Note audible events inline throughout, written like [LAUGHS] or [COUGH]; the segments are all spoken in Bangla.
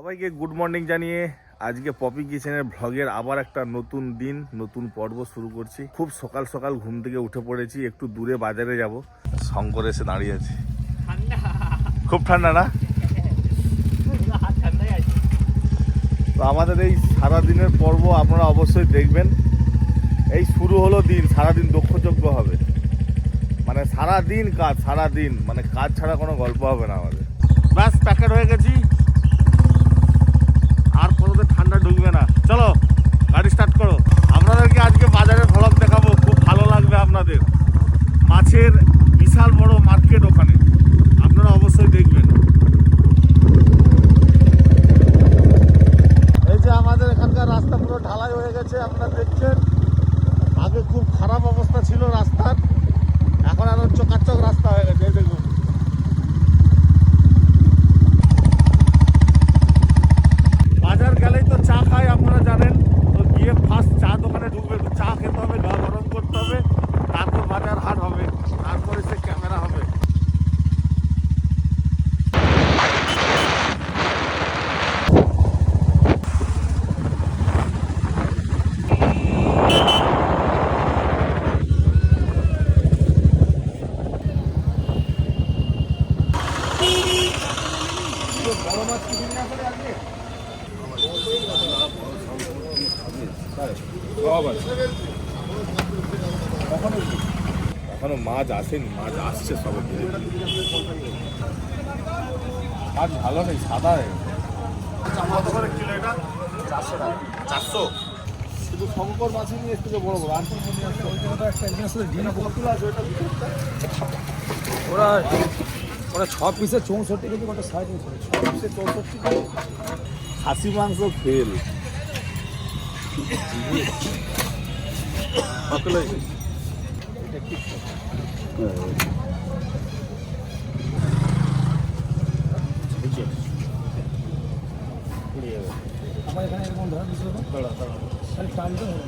সবাইকে গুড মর্নিং জানিয়ে আজকে পপি কিচেনের ভ্লগের আবার একটা নতুন দিন নতুন পর্ব শুরু করছি। খুব সকাল সকাল ঘুম থেকে উঠে পড়েছি একটু দূরে বাজারে যাব। শঙ্কর এসে দাঁড়িয়ে আছে। খুব ঠান্ডা না? তো আমাদের এই সারা দিনের পর্ব আপনারা অবশ্যই দেখবেন। এই শুরু হলো দিন সারাদিন দক্ষযোগ্য হবে। মানে সারা দিন কাজ সারা দিন মানে কাজ ছাড়া কোনো গল্প হবে না আমাদের। ব্যাস প্যাকেট হয়ে গেছি আর কোনোতে ঠান্ডা ঢুকবে না চলো গাড়ি স্টার্ট করো আপনাদেরকে আজকে বাজারের ভ্লগ দেখাবো খুব ভালো লাগবে আপনাদের মাছের বিশাল বড় মার্কেট ওখানে আপনারা অবশ্যই দেখবেন এই যে আমাদের এখানকার রাস্তা পুরো ঢালাই হয়ে গেছে আপনারা দেখছেন আগে খুব খারাপ অবস্থা ছিল রাস্তার এখন আরও চকাচক রাস্তা হয়ে গেছে এই দেখুন বাজার গেলেই তো চা খাই আপনারা জানেন তো গিয়ে ফার্স্ট চা দোকানে ঢুকবে একটু চা খেতে হবে গা গরম করতে হবে তারপর বাজার হাট হবে তারপরে সে ক্যামেরা হবে বড় মাছ কিনে না করে আজকে এখনও মাছ আসেনি মাছ আসছে সবে। ধীরে ধীরে। মাছ ভালো নেই সাদা চারশো টাকা চারশো। শুধু শঙ্কর মাছ নিয়ে এসছে যে বড় বড়। আর কোনো নিয়ে আসছে ওরা ওরা ছ পিসে চৌষট্টি কেজি কত? সাড়ে তিনশো। সবচেয়ে চৌষট্টি কিলো খাসি মাংস ফেল আমার এখানে এরকম ধর টানতে হবে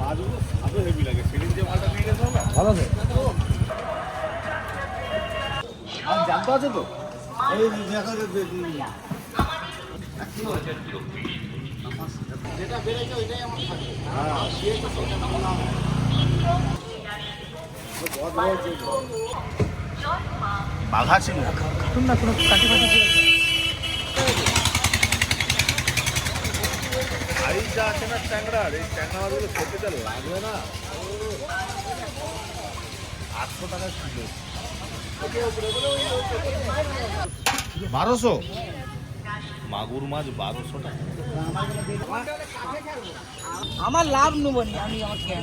মাছগুলো স্বাদও হেভি লাগে সেদিন যে মালটা নিয়ে গেছে না ভালো তো আর জানতো আছে? তো বাঘা ছিল। কাটুন না কোনো কাটি কাটি ছিল? সাইজ যা আছে না ট্যাংরার এই ট্যাংরা খেতে লাগবে না। আটশো টাকা কিলো। বারোশো? মাগুর মাছ বারোশো টাকা। আমার লাভ নেব নি আমি আমার খেয়ে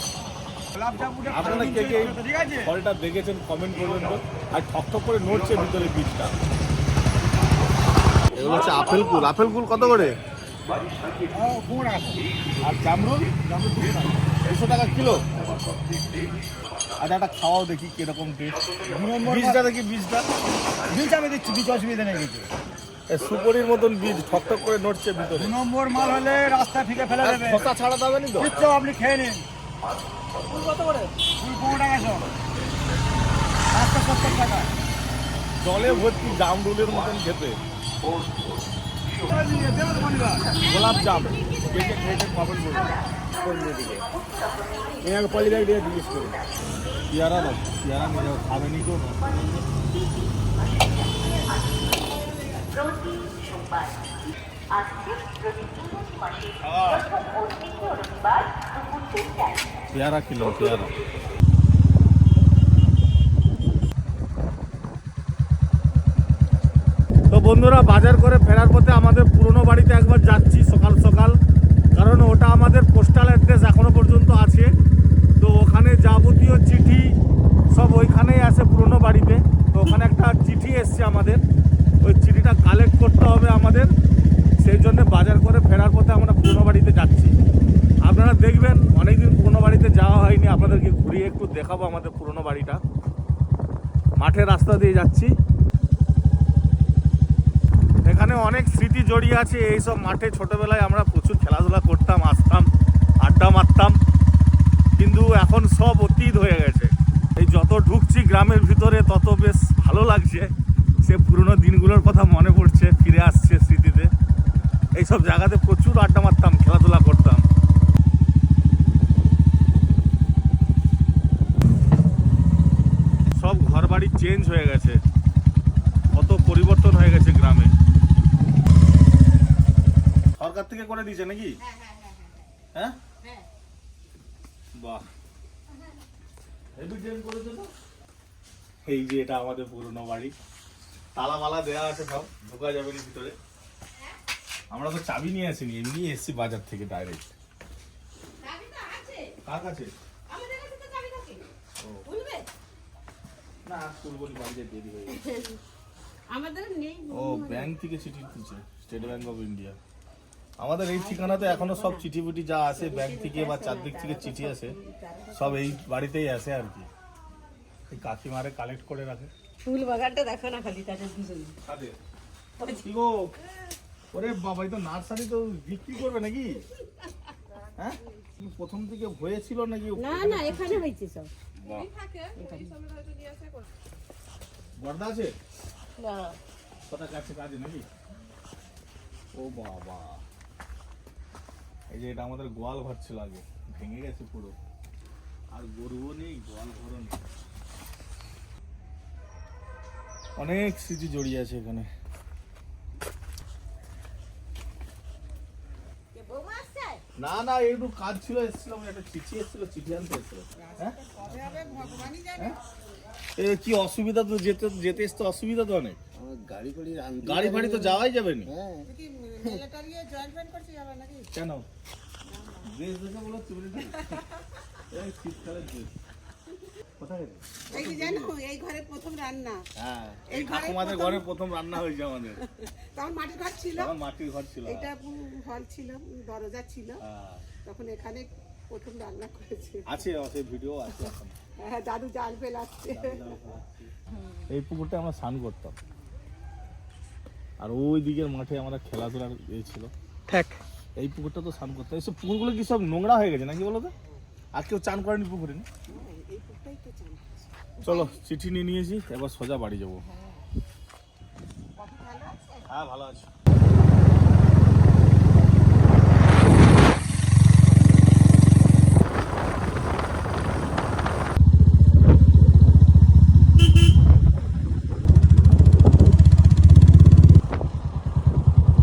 আপনারা কে কে ফলটা দেখেছেন কমেন্ট করবেন তো। আর ঠক ঠক করে নড়ছে ভিতরে বীজটা। এগুলো হচ্ছে আপেল কুল। আপেল কুল কত করে? আর জামরুল? দুশো টাকা কিলো। আর একটা খাওয়াও দেখি কীরকম টেস্ট বীজটা দেখি বীজটা। বীজ আমি দিচ্ছি বীজ অসুবিধা নেই কিছু। সুপরির মতন বীজ ঠক ঠক করে নড়ছে ভিতরে। দু নম্বর মাল হলে রাস্তা ফিকে ফেলে দেবে। খোসা ছাড়াতে হবে নি তো? আপনি খেয়ে নিন। কত করে? ফুল পনেরো টাকা সব পাঁচশো সত্তর টাকা। জলে ভর্তি জামরুলের মতন খেতে। গোলাপ জাম। কে কে খেয়েছে কমেন্ট করুন এখানে পলি ব্যাগ দিয়ে জিজ্ঞেস করুন পেয়ারা দাও। পেয়ারা নিয়ে তো? আসছে মাসের প্রথম ও রবিবার পেয়ারা কিলো, পেয়ারা। তো বন্ধুরা, বাজার করে ফেরার পথে আমাদের পুরনো বাড়িতে একবার যাচ্ছি সকাল সকাল। কারণ ওটা তো আছে। তো ওখানে যাবতীয় চিঠি সব ওইখানেই আসে পুরনো বাড়িতে। তো ওখানে একটা চিঠি এসছে আমাদের। ওই চিঠিটা কালেক্ট করতে হবে আমাদের। সেই জন্য বাজার করে ফেরার পথে আমরা পুরনো বাড়িতে যাচ্ছি। আপনারা দেখবেন, অনেকদিন পুরনো বাড়িতে যাওয়া হয়নি। আপনাদেরকে ঘুরিয়ে একটু দেখাবো আমাদের পুরনো বাড়িটা। মাঠের রাস্তা দিয়ে যাচ্ছি। এখানে অনেক স্মৃতি জড়িয়ে আছে। এইসব মাঠে ছোটবেলায় আমরা প্রচুর খেলাধুলা করতাম, আসতাম, আড্ডা মারতাম। কিন্তু এখন সব অতীত হয়ে গেছে। এই যত ঢুকছি গ্রামের ভিতরে, তত বেশ ভালো লাগছে। সে পুরনো দিনগুলোর কথা মনে পড়ছে, ফিরে আসছে স্মৃতিতে। এইসব জায়গাতে প্রচুর আড্ডা মারতাম, খেলাধুলা করতাম সব ঘর বাড়ি চেঞ্জ হয়ে গেছে। কত পরিবর্তন হয়ে গেছে গ্রামে। সরকার থেকে করে দিয়েছে নাকি? হ্যাঁ বাহ। হেভি চেঞ্জ করেছে তো। এই যে এটা আমাদের পুরনো বাড়ি। তালা মালা দেওয়া আছে সব ঢোকা যাবে না ভিতরে। আমরা তো চাবি নিয়ে আসিনি এমনি এসছি বাজার থেকে ডাইরেক্ট কার কাছে? না তুলবো নি বাড়িতে দেরি হয়ে গেছে। আমাদের নেই। ও ব্যাংক থেকে চিঠি দিচ্ছে স্টেট ব্যাংক অফ ইন্ডিয়া আমাদের এই ঠিকানাতে এখনও সব চিঠি ফুটি যা আসে ব্যাংক থেকে বা চারদিক থেকে চিঠি আসে সব এই বাড়িতেই আসে আর কি। এই কাকিমারে কালেক্ট করে রাখে। ফুল বাগানটা দেখো না খালি তাদের দুজনে। কি গো? ওরে বাবা এই তো নার্সারি তো বিক্রি করবে নাকি? হ্যাঁ? প্রথম থেকে হয়েছিল নাকি? না না এখানে হয়েছে সব। বাহ। বর্দা আছে? না। কথা কাছে কাজে নাকি? ও বাবা। এই যে এটা আমাদের গোয়াল ঘর ছিল আগে ভেঙে গেছে পুরো। আর গরুও নেই গোয়াল ঘরও নেই। অনেক স্মৃতি জড়িয়ে আছে এখানে। না না একটু কাজ ছিল এসেছিলাম একটা চিঠি এসেছিল চিঠি আনতে এসেছিল। হ্যাঁ? হ্যাঁ? কি অসুবিধা তো যেতে যেতে আসতে অসুবিধা তো অনেক। গাড়ি ফাড়ি গাড়ি ফাড়ি তো যাওয়াই যাবে না। হ্যাঁ। কেন? দেশ দেখে বলো চুরি [LAUGHS] এই শীতকালের গেছে? এই যে জানো এই ঘরে প্রথম রান্না। হ্যাঁ এই ঘরে ঠাকুমাদের ঘরে প্রথম রান্না হয়েছে আমাদের। [LAUGHS] তখন মাটির ঘর ছিল। তখন মাটির ঘর ছিল। এটা হল ছিল দরজা ছিল। হ্যাঁ। তখন এখানে প্রথম রান্না করেছে। আছে ভিডিও আছে হ্যাঁ দাদু জাল ফেলাচ্ছে। এই পুকুরটা আমরা স্নান করতাম। আর ওই দিকের মাঠে আমরা খেলাধুলার ইয়ে ছিল। ঠেক এই পুকুরটা তো স্নান করতাম। এইসব পুকুরগুলো কি সব নোংরা হয়ে গেছে নাকি বলো তো? আর কেউ চান করেনি পুকুরে? না এই পুকুরটাই তো চান চলো, চিঠি নিয়ে নিয়েছি এবার সোজা বাড়ি যাব। হ্যাঁ ভালো আছে।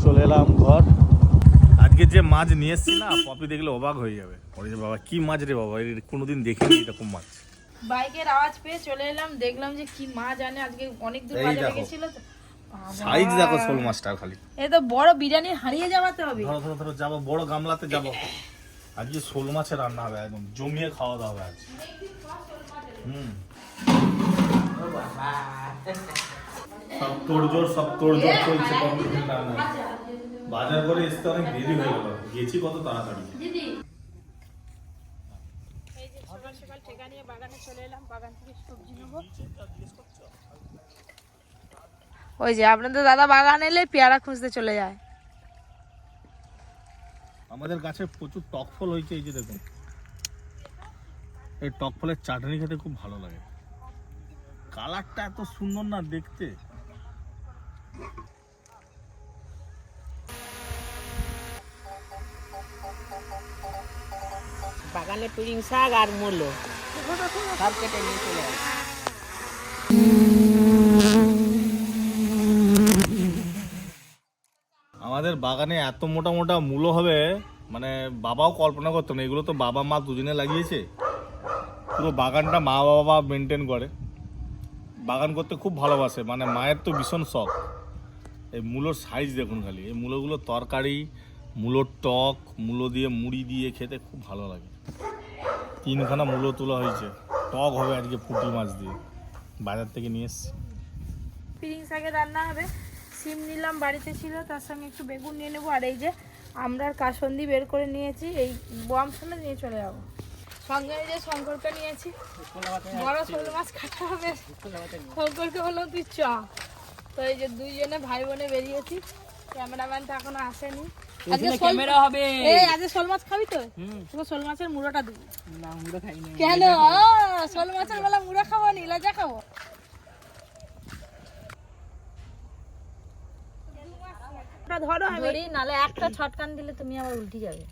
চলে এলাম ঘর। আজকে যে মাছ নিয়ে এসছি না, পপি দেখলে অবাক হয়ে যাবে। বাবা, কি মাছ রে বাবা? কোনোদিন দেখিনি এরকম মাছ। বাইকের আওয়াজ পেয়ে চলে এলাম দেখলাম যে কি মাছ জানে আজকে অনেক দূর বাজারে গেছিল তো। সাইজ দেখো শোল মাছটার খালি। এ তো বড় বিরিয়ানি হারিয়ে যাওয়াতে হবে। ধরো ধরো ধরো যাব বড় গামলাতে যাব। আজকে শোল মাছের রান্না হবে একদম জমিয়ে খাওয়া দাওয়া হবে আজ। হুম। সব তোড়জোড় সব তোড়জোড় চলছে বাজার করে আসতে অনেক দেরি হয়ে গেল। গেছি কত তাড়াতাড়ি এই যে সকাল সকাল ঠেকা নিয়ে বাগানে চলে এলাম বাগান থেকে সবজি নেব। ওই যে আপনাদের দাদা বাগান এলে পেয়ারা খুঁজতে চলে যায়। আমাদের গাছে প্রচুর টক ফল হয়েছে এই যে দেখুন। এই টক ফলের চাটনি খেতে খুব ভালো লাগে। কালারটা এত সুন্দর না দেখতে। বাগানে পুরিং শাক আর মূলো। কেটে নিয়ে চলে আসে। আমাদের বাগানে এত মোটা মোটা মূলো হবে মানে বাবাও কল্পনা করতো না, এগুলো তো বাবা মা দুজনে লাগিয়েছে। পুরো বাগানটা মা বাবা মেনটেন করে। বাগান করতে খুব ভালোবাসে মানে মায়ের তো ভীষণ শখ। এই মূলোর সাইজ দেখুন খালি, এই মূলোগুলো তরকারি, মূলোর টক, মূলো দিয়ে, মুড়ি দিয়ে খেতে খুব ভালো লাগে। তিনখানা মূলো তোলা হয়েছে। টক হবে আজকে পুঁটি মাছ দিয়ে। বাজার থেকে নিয়ে এসছি। পিরিং শাকের রান্না হবে। সিম নিলাম, বাড়িতে ছিল, তার সঙ্গে একটু বেগুন নিয়ে নেব। আর এই যে আমরা কাসন্দি বের করে নিয়েছি, এই বম শুনে নিয়ে চলে যাব। সঙ্গে যে শঙ্করকে নিয়েছি। বড় শোল মাছ কাটা হবে। শঙ্করকে বললাম, তুই চ। তো এই যে দুইজনে ভাই বোনে বেরিয়েছি। ক্যামেরাম্যান তো এখনও আসেনি। আজকে ক্যামেরা হবে। এই আজকে শোল মাছ খাবি তো? তোকে শোল মাছের মুড়োটা দিবি। না আমরা খাই না। কেন? শোল মাছের বেলা মুড়ো খাব নি? লজা খাব? ধরো আমি। নালে একটা ছটকান দিলে তুমি আবার উল্টে যাবে।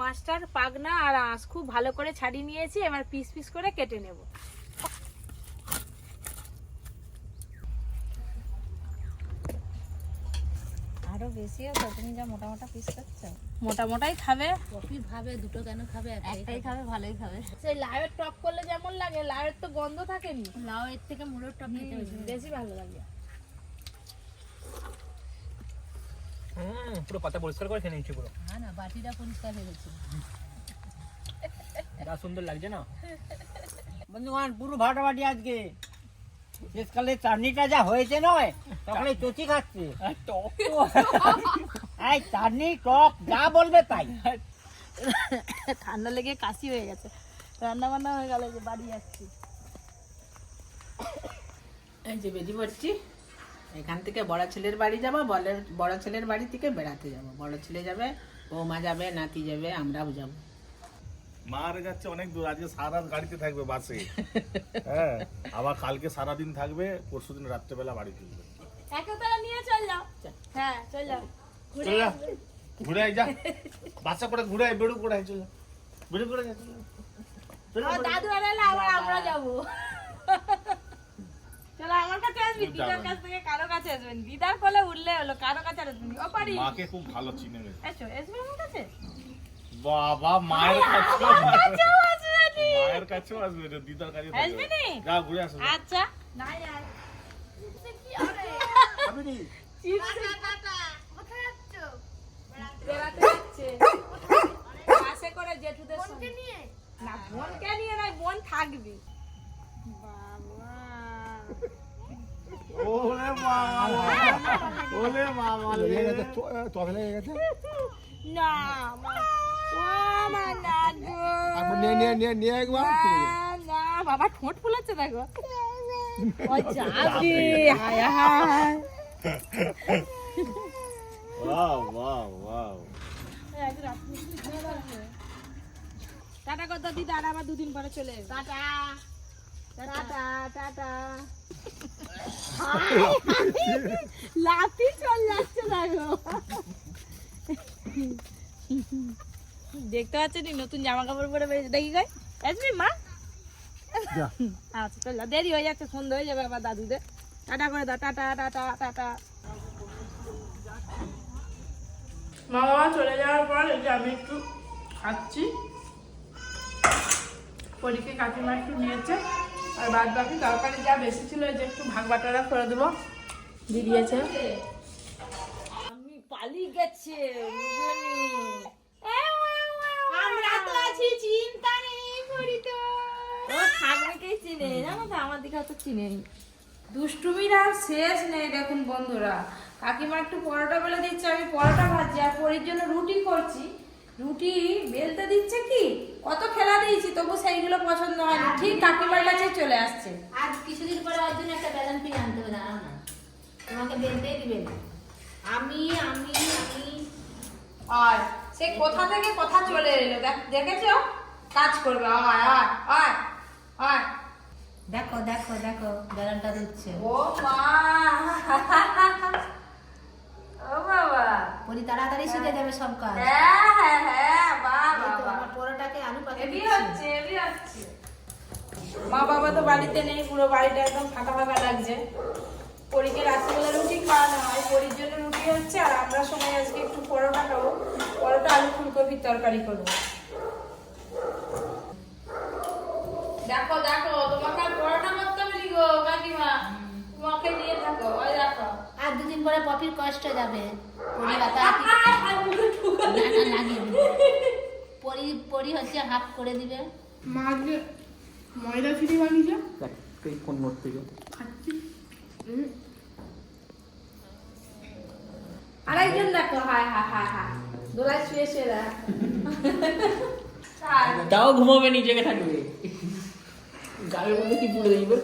মাছটার পাগনা আর আঁশ খুব ভালো করে ছাড়িয়ে নিয়েছি এবার পিস পিস করে কেটে নেব। আরও বেশি আছে তুমি যা মোটা মোটা পিস করছ মোটা মোটাই খাবে কপি ভাবে দুটো কেন খাবে? একটাই খাবে। ভালোই খাবে। সেই লাউয়ের টক করলে যেমন লাগে লাউয়ের তো গন্ধ থাকেনি। লাউ এর থেকে মুড়োর টক খেতে বেশি ভালো লাগে। হুম পুরো পাতা পরিষ্কার করে খেয়ে নিচ্ছি পুরো। হ্যাঁ না বাটিটা পরিষ্কার হয়ে গেছে। যা সুন্দর লাগছে না? বন্ধুগণ পুরো ভাটাবাটি আজকে। শেষকালে চাটনিটা যা হয়েছে নয় তখন এই চচি খাচ্ছে এই চাটনি টক যা বলবে তাই। ঠান্ডা লেগে কাশি হয়ে গেছে। রান্না বান্না হয়ে গেল যে বাড়ি যাচ্ছি এই যে বেরিয়ে পড়ছি। এখান থেকে বড় ছেলের বাড়ি যাব বড় বড় ছেলের বাড়ি থেকে বেড়াতে যাব। বড় ছেলে যাবে বৌমা যাবে নাতি যাবে আমরাও যাব। যাচ্ছে অনেক দূর আজকে সারা গাড়িতে থাকবে বাসে। হ্যাঁ আবার কালকে সারা দিন থাকবে পরশু দিন রাত্রেবেলা বাড়ি ফিরবে। নিয়ে চল যাও। হ্যাঁ চল যাও। ঘুরে যা। করে ঘুরে বেড়ু করে চলে। বেড়ু করে যা। দাদু আবার আমরা যাব। চলো আমার কাছে আসবি দিদার কাছ থেকে কারও কাছে আসবেন দিদার কোলে উঠলে হলো কারও কাছে আসবেন ও পারি। মাকে খুব ভালো চিনে গেছে এসো আসবে আমার কাছে। বাবা মায়ের কাছে নি। মায়ের কাছেও আসবে রে, দিদার কাছে আসবে নি? যা ঘুরে আসো। আচ্ছা। নাই আর। বেড়াতে যাচ্ছে। বাসে করে জেঠুদের সঙ্গে। না বোনকে নিয়ে নয় বোন থাকবি। বাবা। ওরে মা ওরে মা না না, বাবা ঠোঁট ফুলাচ্ছে দেখো। ও যাবে। হায় হায়। Wow wow wow. টাটা কর দাদি আর আবার দুদিন পরে চলে এসো। টাটা। টাটা। টাটা লাতি চল যাচ্ছে দেখো। দেখতে পাচ্ছেন নতুন জামা কাপড় পরে বেরিয়েছে দেখি গাই। আসবি মা। আচ্ছা চল দেরি হয়ে যাচ্ছে সন্ধ্যা হয়ে যাবে আবার দাদুদের। টাটা করে দাও টাটা টাটা টাটা। মা বাবা চলে যাওয়ার পর এই যে আমি একটু খাচ্ছি। পরীকে কাকিমা একটু নিয়েছে আর বাদ বাকি তরকারি যা বেশি ছিল এই যে একটু ভাগ বাটারা করে দেবো। দিয়ে দিয়েছে। আমি পালিয়ে গেছে আছি চিন্তা নেই পড়ি তো ও থাকবেকেই চিনে? জানো তো আমার দিকে অত চিনে নি। দুষ্টুমির আর শেষ নেই দেখুন বন্ধুরা। কাকিমা একটু পরোটা বেলে দিচ্ছে আমি পরোটা ভাজছি। আর পরির জন্য রুটি করছি। রুটি বেলতে দিচ্ছে কি? কত খেলা দিয়েছি তবু সেইগুলো পছন্দ হয়নি। ঠিক কাকিমার কাছে চলে আসছে। আজ কিছুদিন পরে ওর জন্য একটা ব্যালেন্স ফিরে আনতে হবে দাঁড়াও না। তোমাকে বেলতেই দিবে না। আমি আমি আমি আর সে কোথা থেকে কথা চলে এলো? দেখ- দেখেছ? কাজ করবে। আয় আয় আয় আয় দেখো দেখো দেখো ব্যালেন্সটা দিচ্ছে ও মা। ও বাবা। পরি তাড়াতাড়ি শিখে যাবে সব কাজ। হ্যাঁ হ্যাঁ হ্যাঁ বাহ বাবা আমার পরোটাকে আলু পাতা এবি হচ্ছে এবি হচ্ছে। মা বাবা তো বাড়িতে নেই পুরো বাড়িটা একদম ফাঁকা ফাঁকা লাগছে। পরীকে রাত্রিবেলা রুটি খাওয়ানো হয়। পরীর জন্য রুটি হচ্ছে আর আমরা সময় আজকে একটু পরোটা খাব। পরোটা আলু ফুলকপির তরকারি করব। দেখো দেখো তোমাকে আর পরোটা করতে হবে গো কাকিমা। তোমাকে নিয়ে থাকো ওই দেখো। আর দুদিন পরে পপির কষ্ট যাবে। পরি পরি পরি হচ্ছে হাফ করে দিবে। মা আজকে ময়দা ফিরি বানিয়েছে। তুই ফোন করতে খাচ্ছি। আরেকজন দেখো হায় হায় হায় হায়। দোলায় শুয়ে শুয়ে দেখ। তাও ঘুমাবে নিজেকে থাকবে। গালের মধ্যে কি পুড়ে দেবে